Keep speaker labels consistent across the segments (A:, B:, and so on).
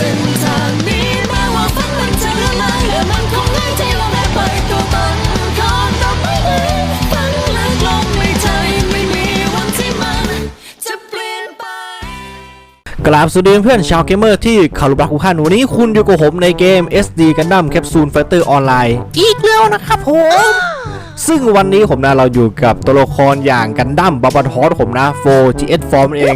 A: ส้นทางนี้แม้ว่าฝันมันจะละลายและมันคงง่ายที่เราได้ไปตัวตนของเราไม่ได้ฝันลึกลงในใจไม่มีวันที่มันจะเปลี่ยนไป
B: กราบสวัสดีเพื่อนชาวเกมเมอร์ที่คารุบาคุคันวันนี้คุณอยู่กับผมในเกม SD Gundam Capsule Fighter Online อีกแล้วนะครับผม ซึ่งวันนี้ผมนะเราอยู่กับตัวละครอย่างกันดั้มบาบาทอสผมนะ 4GS Form เอง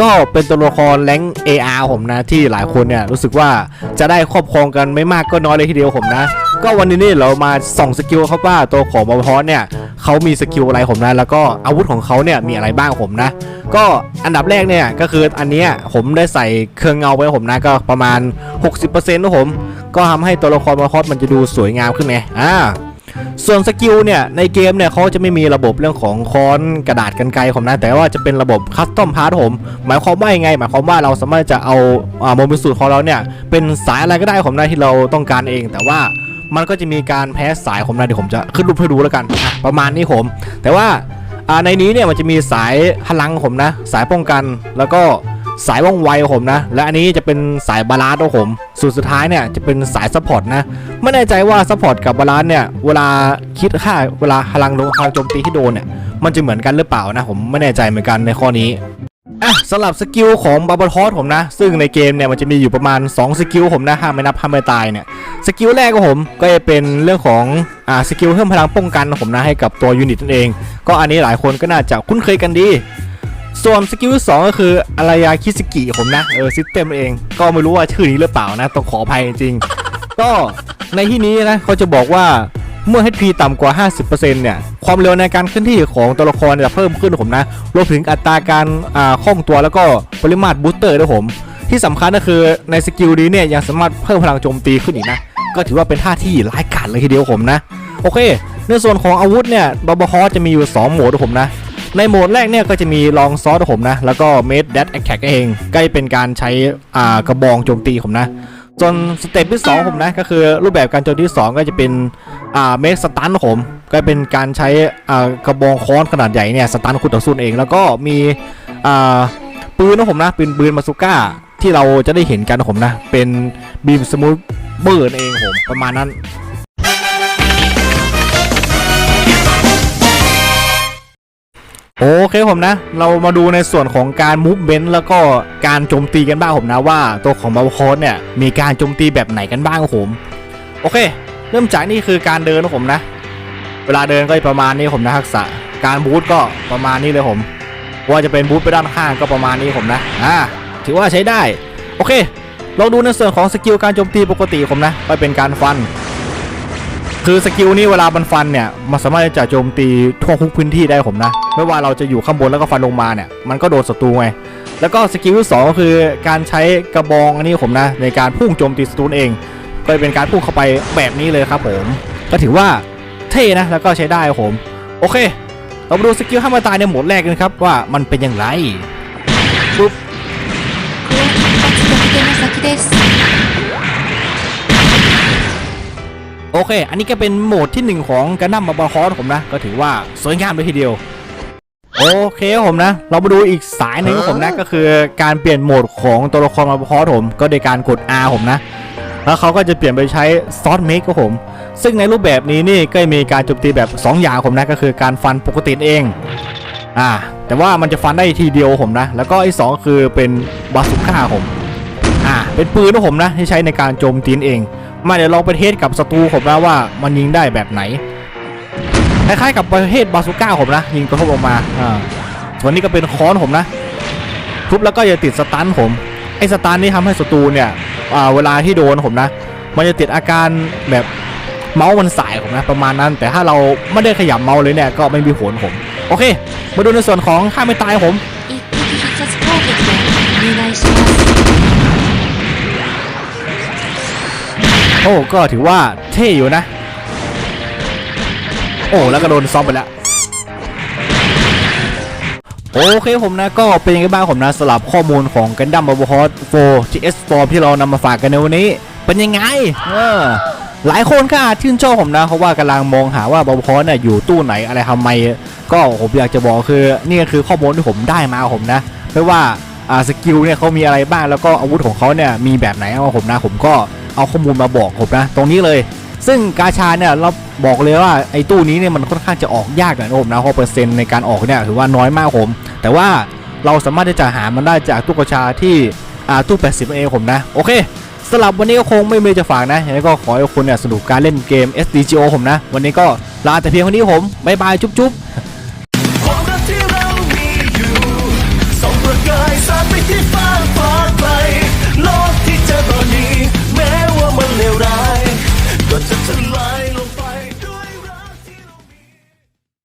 B: ก็เป็นตัวละครแรง AR ผมนะที่หลายคนเนี่ยรู้สึกว่าจะได้ครอบครองกันไม่มากก็น้อยเลยทีเดียวผมนะ ก็วันนี้นี่เรามาส่องสกิลครับว่าตัวของบาบาทอสเนี่ยเขามีสกิลอะไรผมนะ แล้วก็อาวุธของเขาเนี่ยมีอะไรบ้างผมนะ ก็อันดับแรกเนี่ยก็คืออันนี้ผมได้ใส่เครื่องเงาไว้ผมนะก็ประมาณ 60%นะผม ก็ทำให้ตัวละครบาบาทอสมันจะดูสวยงามขึ้นไงอ่า ส่วนสกิลเนี่ยในเกมเนี่ยเขาจะไม่มีระบบเรื่องของค้อนกระดาษกันไกรผมนะแต่ว่าจะเป็นระบบคัสตอมพาร์ทผมหมายความว่ายังไง หมายความว่าเราสามารถจะเอาโมบิสูตรของเราเนี่ยเป็นสายอะไรก็ได้ผมนะที่เราต้องการเอง แต่ว่ามันก็จะมีการแพ้สายผมนะเดี๋ยวผมจะขึ้นรูปให้ดูแล้วกันประมาณนี้ผม แต่ว่าอ่าในนี้เนี่ยมันจะมีสายพลังผมนะ สายป้องกันแล้วก็ สายว่องไวของผมนะ และอันนี้จะเป็นสายบาลานซ์ของผมส่วนสุดท้ายเนี่ยจะเป็นสายซัพพอร์ตนะ ไม่แน่ใจว่าซัพพอร์ตกับบาลานซ์เนี่ยเวลาคิดค่าเวลาพลังโดนพลังโจมตีที่โดนเนี่ยมันจะเหมือนกันหรือเปล่านะผมไม่แน่ใจเหมือนกันในข้อนี้อะสำหรับสกิลของบาบาทอสผมนะ ซึ่งในเกมเนี่ยมันจะมีอยู่ประมาณ 2 สกิลผมนะห้ามไม่นับห้ามไม่ตายเนี่ยสกิลแรกของผมก็จะเป็นเรื่องของอ่าสกิลเพิ่มพลังป้องกันของผมนะให้กับตัวยูนิตนั่นเอง ก็อันนี้หลายคนก็น่าจะคุ้นเคยกันดี ส่วนสกิลที่สองก็คืออารายาคิสกิผมนะ เออซิสเต็มเอง ก็ไม่รู้ว่าชื่อนี้หรือเปล่านะ ต้องขออภัยจริงๆก็ในที่นี้นะเขาจะบอกว่าเมื่อ HP ต่ำกว่า 50%เนี่ย ความเร็วในการเคลื่อนที่ของตัวละครจะเพิ่มขึ้นผมนะ รวมถึงอัตราการอ่าคล่องตัวแล้วก็ปริมาตรบูสเตอร์ด้วยผม ที่สำคัญก็คือในสกิลนี้เนี่ยยังสามารถเพิ่มพลังโจมตีขึ้นอีกนะ ก็ถือว่าเป็นท่าที่ร้ายกาจเลยทีเดียวผมนะ โอเค ในส่วนของอาวุธเนี่ยบาบาฮอจะมีอยู่ 2 โหมดผมนะ ในโหมดแรกเนี่ยก็จะมีลองซอสผมนะ แล้วก็เมดแดดแอคแท็กเองก็เป็นการใช้อ่ากระบองโจมตีผมนะส่วนสเต็ปที่ 2 ผมนะ ก็คือรูปแบบการโจมตีที่ 2 ก็จะเป็นอ่าเมกสตันผมก็เป็นการใช้อ่ากระบองค้อนขนาดใหญ่เนี่ยสตันคู่ต่อสู้เอง แล้วก็มีอ่าปืนนะผมนะเป็นปืนมาซูก้าที่เราจะได้เห็นกันนะผมนะ เป็นบีมสมูทเบอร์นเองผมประมาณนั้น โอเคผมนะ เรามาดูในส่วนของการมูฟเ e น t แล้วก็การโจมตีกันบ้างผมนะว่าตัวของบาบาคอสเนี่ยมีการโจมตีแบบไหนกันบ้างผมโอเค เริ่มจากนี่คือการเดินนะผมนะ เวลาเดินก็ประมาณนี้ผมนะทักษะการบูทก็ประมาณนี้เลยผม ว่าจะเป็นบูทไปด้านข้างก็ประมาณนี้ผมนะอ่าถือว่าใช้ได้ โอเคลองดูในส่วนของสกิลการโจมตีปกติผมนะก็เป็นการฟัน คือสกิลนี้เวลามันฟันเนี่ยมันสามารถจะโจมตีทั่วทุกพื้นที่ได้ผมนะ ไม่ว่าเราจะอยู่ข้างบนแล้วก็ฟันลงมาเนี่ยมันก็โดนศัตรูไงแล้วก็สกิลที่สองก็คือการใช้กระบองอันนี้ผมนะ ในการพุ่งโจมตีศัตรูเองก็เป็นการพุ่งเข้าไปแบบนี้เลยครับผม ก็ถือว่าเท่นะแล้วก็ใช้ได้ผมโอเค เรามาดูสกิลห้ามตายในโหมดแรกกันครับว่ามันเป็นอย่างไรปุ๊บ อเค อันนี้ก็เป็นโหมดที่หนึ่งของการนัมบาบาคอสผมนะ ก็ถือว่าสวยงามเลยทีเดียว โอเคครับผมนะ เรามาดูอีกสายหนึ่งของผมนะ ก็คือการเปลี่ยนโหมดของตัวละครบาบาคอสผม ก็โดยการกด R ผมนะ แล้วเขาก็จะเปลี่ยนไปใช้ซอสเมคครับผม ซึ่งในรูปแบบนี้นี่ก็มีการโจมตีแบบ 2 อย่างผมนะ ก็คือการฟันปกติเองอ่าแต่ว่ามันจะฟันได้ทีเดียวผมนะ แล้วก็อีกสองคือเป็นบาสุก้าผมอ่าเป็นปืนของผมนะที่ใช้ในการโจมตีนเอง มาเดี๋ยวลองไปเทสกับศัตรูผมนะว่ามันยิงได้แบบไหนคล้ายๆกับประเภทบาซูก้าผมนะ ยิงกระทบออกมาอ่าส่วนนี้ก็เป็นค้อนผมนะ ทุบแล้วก็จะติดสตันผมไอ้สตันนี่ทำให้ศัตรูเนี่ยอ่าเวลาที่โดนผมนะ มันจะติดอาการแบบเมาส์มันสายผมนะประมาณนั้น แต่ถ้าเราไม่ได้ขยับเมาส์เลยเนี่ยก็ไม่มีผลผม โอเค มาดูในส่วนของฆ่าไม่ตายผม โอ้ก็ถือว่าเท่อยู่นะ โอ้แล้วก็โดนซ้อมไปแล้วโอเคผมนะก็เป็นยังไงบ้างผมนะสลับข้อมูลของกันดั้มบ b บฮอส4 GS Form ที่เรานำมาฝากกันในวันนี้ เป็นยังไงเออหลายคนก็อาจชื่นชอบผมนะเพราะว่ากำลังมองหาว่าบ b บฮอสเนี่ยอยู่ตู้ไหนอะไรทำไม ก็ผมอยากจะบอกคือนี่คือข้อมูลที่ผมได้มาผมนะไม่ว่าอ่าสกิลเนี่ยเขามีอะไรบ้างแล้วก็อาวุธของเขาเนี่ยมีแบบไหนเอาผมนะผมก็ เอาข้อมูลมาบอกผมนะ ตรงนี้เลย ซึ่งกาชาเนี่ยเราบอกเลยว่าไอ้ตู้นี้เนี่ยมันค่อนข้างจะออกยากหน่อยนะผมนะเพรเปอร์เซ็นต์ในการออกเนี่ยถือว่าน้อยมากผม แต่ว่าเราสามารถที่จะหามันได้จากตู้กาชาที่อ่าตู้ 80A ผมนะ โอเคสำหรับวันนี้ก็คงไม่มีจะฝากนะยังไงก็ขอให้คุณเนี่ยสนุกการเล่นเกม SDGO ผมนะ วันนี้ก็ลาแต่เพียงเท่านี้ผมบายบายจุ๊บๆ